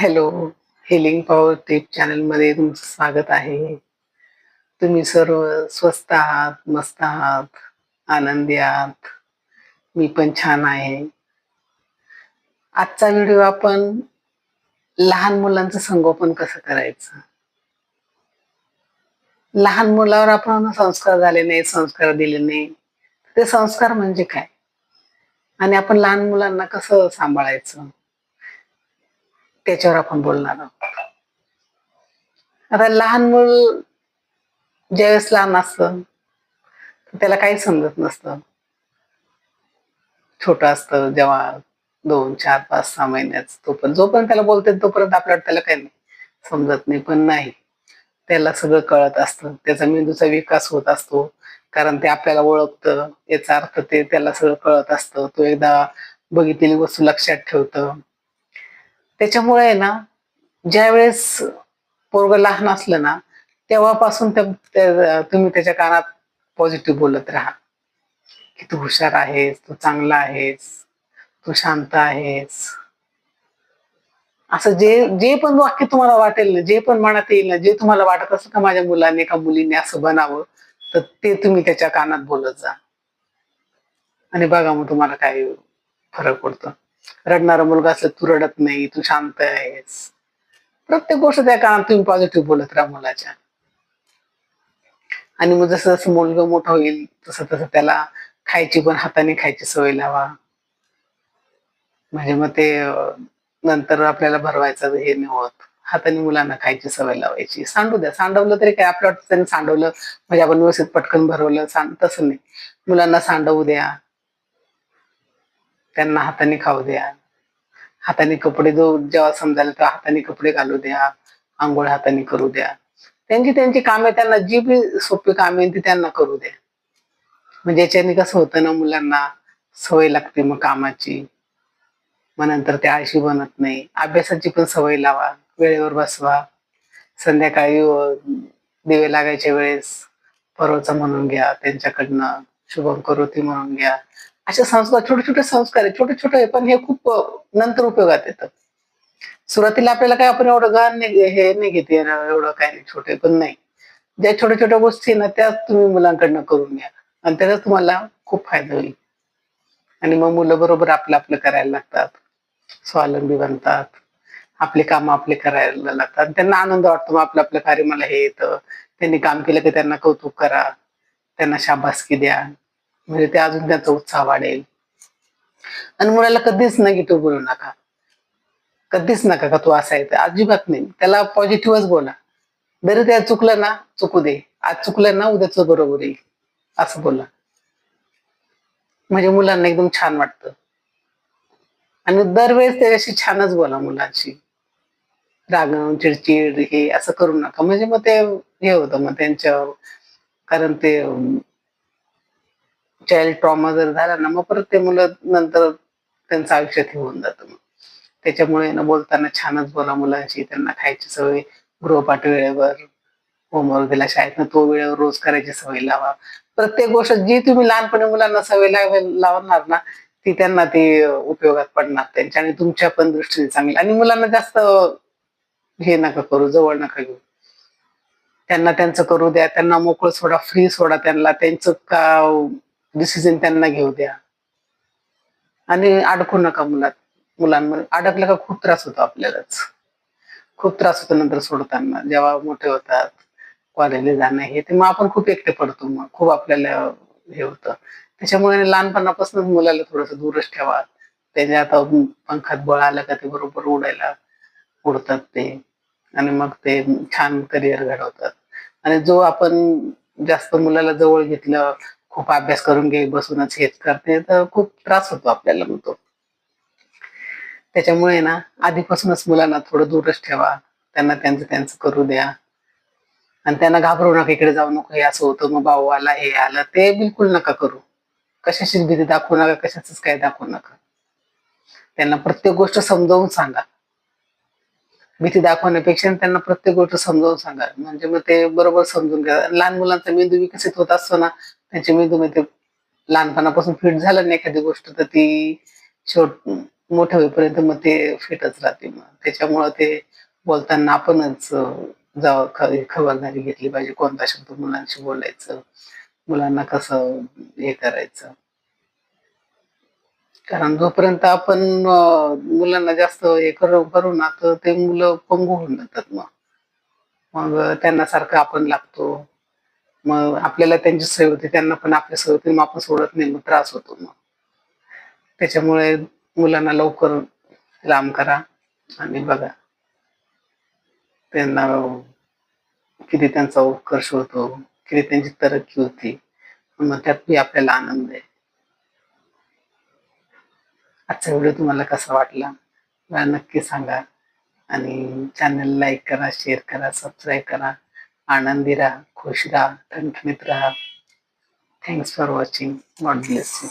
Hello healing power tip चॅनलमध्ये तुमचं स्वागत आहे. तुम्ही सर्व स्वस्त आहात मस्त आहात आनंदी आहात. मी पण छान आहे. आजचा व्हिडिओ आपण लहान मुलांचं संगोपन कसं करायचं? लहान मुलावर आपण संस्कार झाले नाही संस्कार दिले नाही ते संस्कार म्हणजे काय? आणि आपण लहान मुलांना कसं सांभाळायचं? त्याच्यावर आपण बोलणार आहोत. आता लहान मूल ज्यावेळेस लहान असतं त्याला काही समजत नसतं. छोट असतं जेव्हा दोन चार पाच सहा महिन्याच पण जोपर्यंत त्याला बोलते तोपर्यंत आपल्याला त्याला काही नाही समजत नाही पण नाही. त्याला सगळं कळत असतं त्याचा मेंदूचा विकास होत असतो कारण ते आपल्याला ओळखतं याचा अर्थ ते त्याला सगळं कळत असतं तो एकदा बघितलेली वस्तू लक्षात ठेवतं. त्याच्यामुळे आहे ना ज्यावेळेस पोरग लहान असलं ना तेव्हापासून तुम्ही त्याच्या कानात पॉझिटिव्ह बोलत राहा. की तू हुशार आहेस तू चांगला आहेस तू शांत आहेस. असं जे जे पण वाक्य तुम्हाला वाटेल ना जे पण मनात येईल ना जे तुम्हाला वाटत असं का माझ्या मुलाने का मुलीने असं बनावं तर ते तुम्ही त्याच्या कानात बोलत जा. आणि बघा मग तुम्हाला काय फरक पडतो. रडणारा मुलगा असं तू रडत नाही तू शांत आहेस. प्रत्येक गोष्ट त्या कानात तुम्ही पॉझिटिव्ह बोलत राहा मुलाच्या. आणि मग जसं जसं मुलगा मोठा होईल तसं तसं त्याला खायची पण हाताने खायची सवय लावा. म्हणजे मग ते नंतर आपल्याला भरवायचं हे नाही होत. हाताने मुलांना खायची सवय लावायची. सांडू द्या. सांडवलं तरी काय आपलं वाटतं त्यांनी सांडवलं म्हणजे आपण व्यवस्थित पटकन भरवलं सांड तसं नाही. मुलांना सांडवू द्या. त्यांना हाताने खाऊ द्या. हाताने कपडे जो जेव्हा समजायला तेव्हा हाताने कपडे घालू द्या. आंघोळ हाताने करू द्या. त्यांची त्यांची कामे त्यांना जी बी सोपी कामे ती त्यांना करू द्या. म्हणजे याच्याने कसं होतं ना मुलांना सवय लागते मग कामाची. मग नंतर ते आळशी बनत नाही. अभ्यासाची पण सवय लावा. वेळेवर बसवा. संध्याकाळी दिवे लागायच्या वेळेस परवचा म्हणून घ्या त्यांच्याकडनं शुभम करोती म्हणून घ्या. अशा संस्कार छोटे छोटे संस्कार आहे छोटे छोटे पण हे खूप नंतर उपयोगात येतं. सुरुवातीला आपल्याला काय आपण एवढं गहन नाही हे नाही घेते एवढं काय नाही छोटे पण नाही. ज्या छोट्या छोट्या गोष्टी आहे ना त्या तुम्ही मुलांकडनं करून घ्या. आणि त्याचा तुम्हाला खूप फायदा होईल. आणि मग मुलं बरोबर आपलं आपलं करायला लागतात. स्वावलंबी बनतात. आपले काम आपले करायला लागतात. त्यांना आनंद वाटतो मग आपलं आपलं कार्य मला हे येतं. त्यांनी काम केलं की त्यांना कौतुक करा. त्यांना शाबासकी द्या. म्हणजे ते अजून त्यांचा उत्साह वाढेल. आणि मुलाला कधीच निगेटिव्ह बोलू नका. कधीच नका का तू असा आहे अजिबात नाही. त्याला पॉझिटिव्हच बोला. जरी त्या चुकलं ना चुकू दे. आज चुकलं ना उद्याच बरोबर येईल. असं बोला. म्हणजे मुलांना एकदम छान वाटतं. आणि दरवेळेस त्याच्याशी छानच बोला मुलांशी. राग चिडचिड हे असं करू नका. म्हणजे मग ते हे होतं मग त्यांच्या कारण ते चाइल्ड ट्रॉमा जर झाला ना मग परत ते मुलं नंतर त्यांचं आयुष्यात होऊन जातं मग. त्याच्यामुळे ना बोलताना छानच बोला मुलांशी त्यांना खायची सवय गृहपाठ वेळेवर होमवर्क दिला शाळेतनं तो वेळेवर रोज करायची सवय लावा. प्रत्येक गोष्ट जी तुम्ही लहानपणी मुलांना सवय लावणार ना ती त्यांना ती उपयोगात पडणार त्यांच्या आणि तुमच्या पण दृष्टीने चांगली. आणि मुलांना जास्त हे नका करू जवळ नका घेऊ. त्यांना त्यांचं करू द्या त्यांना मोकळं सोडा फ्री सोडा त्यांना त्यांचं का डिसिजन त्यांना घेऊ द्या. आणि अडकू नका मुलात मुलांमध्ये अडकलं का खूप त्रास होतो आपल्यालाच. खूप त्रास होतो नंतर सोडताना जेव्हा मोठे होतात कॉलेजला जाणं हे ते. मग आपण खूप एकटे पडतो मग खूप आपल्याला हे होतं. त्याच्यामुळे लहानपणापासूनच मुलाला थोडस दूरच ठेवा. त्याच्या आता पंखात बळ आलं का ते बरोबर उडायला उडतात ते. आणि मग ते छान करिअर घडवतात. आणि जो आपण जास्त मुलाला जवळ घेतलं खूप अभ्यास करून घे बसूनच हेच करते तर खूप त्रास होतो आपल्याला मग तो. त्याच्यामुळे ना आधीपासूनच मुलांना थोडं दूरच ठेवा. त्यांना त्यांचं त्यांचं करू द्या. आणि त्यांना घाबरू नका इकडे जाऊ नको हे असं होतं मग भाऊ आला हे आलं ते बिलकुल नका करू. कशाचीच भीती दाखवू नका कशाच काय दाखवू नका. त्यांना प्रत्येक गोष्ट समजावून सांगा. भीती दाखवण्यापेक्षा त्यांना प्रत्येक गोष्ट समजावून सांगा. म्हणजे मग ते बरोबर समजून घ्या. लहान मुलांचा मेंदू विकसित होत असतो ना त्याच्यामुळे तुम्ही ते लहानपणापासून फिट झालं नाही एखादी गोष्ट तर ती छोट मोठं होईपर्यंत मग ते फिटच राहते. मग त्याच्यामुळं ते बोलताना आपणच खबरदारी घेतली पाहिजे. कोणता शब्द मुलांशी बोलायचं? मुलांना कसं हे करायचं? कारण जोपर्यंत आपण मुलांना जास्त हे करू करू ना तर ते मुलं पंगू होऊन जातात मग. मग त्यांना सारखं आपण लागतो. मग आपल्याला त्यांची सवय होते त्यांना पण आपल्या सवय होते मग आपण सोडत नाही मग त्रास होतो मग. त्याच्यामुळे मुलांना लवकर लांब करा आणि बघा. त्यांना किती त्यांचा उत्कर्ष होतो किती त्यांची तरक्की होती मग त्यातही आपल्याला आनंद आहे. आजचा व्हिडिओ तुम्हाला कसा वाटला? मला नक्की सांगा आणि चॅनल लाईक करा शेअर करा सबस्क्राईब करा. आनंदी राहा खुश राहा ठणठणीत राहा thanks for watching God bless you